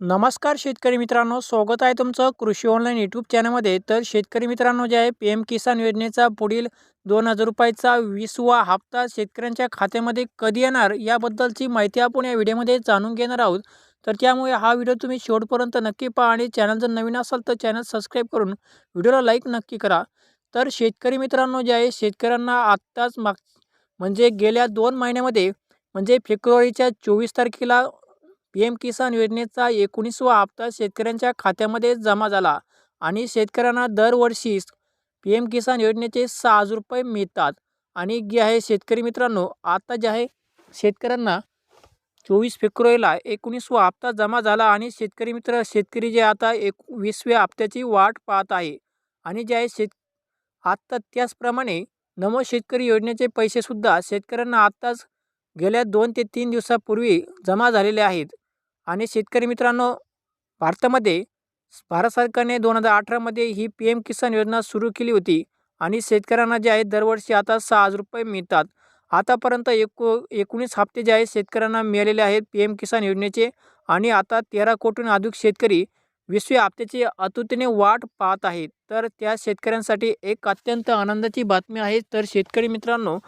नमस्कार शेतकरी मित्रांनो स्वागत आहे तुमचं कृषी ऑनलाईन यूट्यूब चॅनलमध्ये तर शेतकरी मित्रांनो जे आहे पी एम किसान योजनेचा पुढील दोन हजार रुपयाचा वीसवा हप्ता शेतकऱ्यांच्या खात्यामध्ये कधी येणार याबद्दलची माहिती आपण या व्हिडिओमध्ये जाणून घेणार आहोत. तर त्यामुळे हा व्हिडिओ तुम्ही शेवटपर्यंत नक्की पहा आणि चॅनल जर नवीन असाल तर चॅनल सबस्क्राईब करून व्हिडिओला लाईक नक्की करा. तर शेतकरी मित्रांनो जे आहे शेतकऱ्यांना आत्ताच माग म्हणजे गेल्या दोन महिन्यामध्ये म्हणजे फेब्रुवारीच्या चोवीस तारखेला पी एम किसान योजनेचा एकोणीसवा हप्ता शेतकऱ्यांच्या खात्यामध्ये जमा झाला आणि शेतकऱ्यांना दरवर्षी पी एम किसान योजनेचे सहा हजार रुपये मिळतात. आणि जे आहे शेतकरी मित्रांनो आता जे आहे शेतकऱ्यांना चोवीस फेब्रुवारीला एकोणीसवा हप्ता जमा झाला आणि शेतकरी मित्र शेतकरी जे आता एक वीसव्या हप्त्याची वाट पाहत आहे आणि जे आहे शेत आत्ता त्याचप्रमाणे नमो शेतकरी योजनेचे पैसेसुद्धा शेतकऱ्यांना आत्ताच गेल्या दोन ते तीन दिवसापूर्वी जमा झालेले आहेत. आणि शेतकरी मित्रांनो भारतामध्ये भारत सरकारने दोन हजार अठरामध्ये ही पी एम किसान योजना सुरू केली होती आणि शेतकऱ्यांना जे आहे दरवर्षी आता सहा हजार रुपये मिळतात. आतापर्यंत एको एकोणीस हप्ते जे आहेत शेतकऱ्यांना मिळालेले आहेत पी एम किसान योजनेचे आणि आता तेरा कोटीहून अधिक शेतकरी वीसव्या हप्त्याची आतुरतेने वाट पाहत आहेत. तर त्या शेतकऱ्यांसाठी एक अत्यंत आनंदाची बातमी आहे. तर शेतकरी मित्रांनो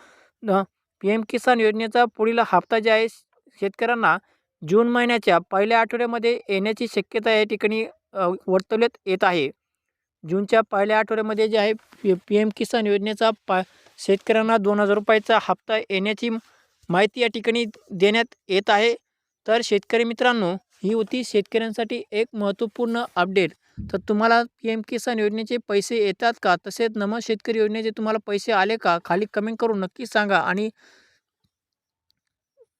पी एम किसान योजनेचा पुढील हप्ता जे आहे शेतकऱ्यांना जून महिन्याच्या पहिल्या आठवड्यामध्ये येण्याची शक्यता या ठिकाणी वर्तवण्यात येत आहे. जूनच्या पहिल्या आठवड्यामध्ये जे आहे पी पी एम किसान योजनेचा पा शेतकऱ्यांना दोन हजार रुपयाचा हप्ता येण्याची माहिती या ठिकाणी देण्यात येत आहे. तर शेतकरी मित्रांनो ही होती शेतकऱ्यांसाठी एक महत्त्वपूर्ण अपडेट. तर तुम्हाला पी एम किसान योजनेचे पैसे येतात का? तसेच नम शेतकरी योजनेचे तुम्हाला पैसे आले का? खाली कमेंट करून नक्की सांगा आणि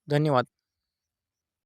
धन्यवाद.